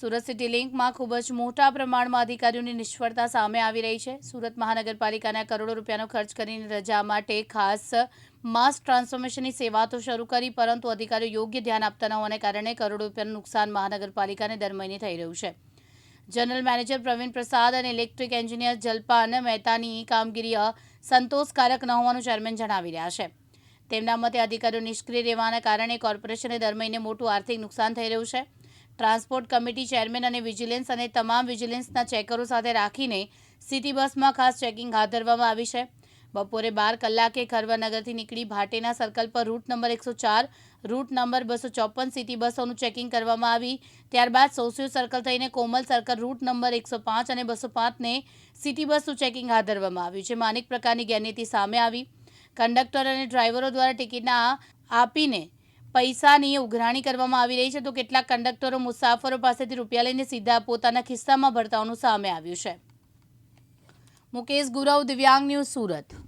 Surat city લિંકમાં ખૂબ જ મોટા પ્રમાણમાં અધિકારીઓની નિષ્ફળતા સામે આવી રહી છે. સુરત મહાનગરપાલિકાના કરોડો રૂપિયાનો ખર્ચ કરીને રજા માટે ખાસ માસ ટ્રાન્સફોર્મેશનની સેવા તો શરૂ કરી, પરંતુ અધિકારીઓ યોગ્ય ધ્યાન આપતા ન હોવાને કારણે કરોડો રૂપિયાનું નુકસાન મહાનગરપાલિકાને દર મહિને થઈ રહ્યું છે. જનરલ મેનેજર પ્રવીણ પ્રસાદ અને ઇલેક્ટ્રિક એન્જિનિયર જલપાન મહેતાની કામગીરી સંતોષકારક ન હોવાનું ચેરમેન જણાવી રહ્યા છે. તેમના મતે અધિકારીઓ નિષ્ક્રિય રહેવાના કારણે કોર્પોરેશને દર મહિને મોટું આર્થિક નુકસાન થઈ રહ્યું છે. ટ્રાન્સપોર્ટ કમિટી ચેરમેન અને વિજિલન્સ અને તમામ વિજિલન્સના ચેકરો સાથે રાખીને સિટી બસમાં ખાસ ચેકિંગ હાથ ધરવામાં આવી છે. બપોરે બાર કલાકે ખરવાનગરથી નીકળી ભાટેના સર્કલ પર રૂટ નંબર એકસો ચાર, રૂટ નંબર બસો ચોપન સિટી બસોનું ચેકિંગ કરવામાં આવી. ત્યારબાદ સોસિયો સર્કલ થઈને કોમલ સર્કલ રૂટ નંબર એકસો પાંચ અને બસો પાંચને સિટી બસનું ચેકિંગ હાથ ધરવામાં આવ્યું જેમાં અનેક પ્રકારની ગેરનીતિ સામે આવી. કંડક્ટર અને ડ્રાઈવરો દ્વારા ટિકિટના આપીને પૈસાની ઉઘરાણી કરવામાં આવી રહી છે તો કેટલાક કંડક્ટરો મુસાફરો પાસેથી રૂપિયા લઈને સીધા પોતાના ખિસ્સામાં ભરતાઓનું સામે આવ્યું છે. મુકેશ ગુરવ, દિવ્યાંગ ન્યૂઝ સુરત.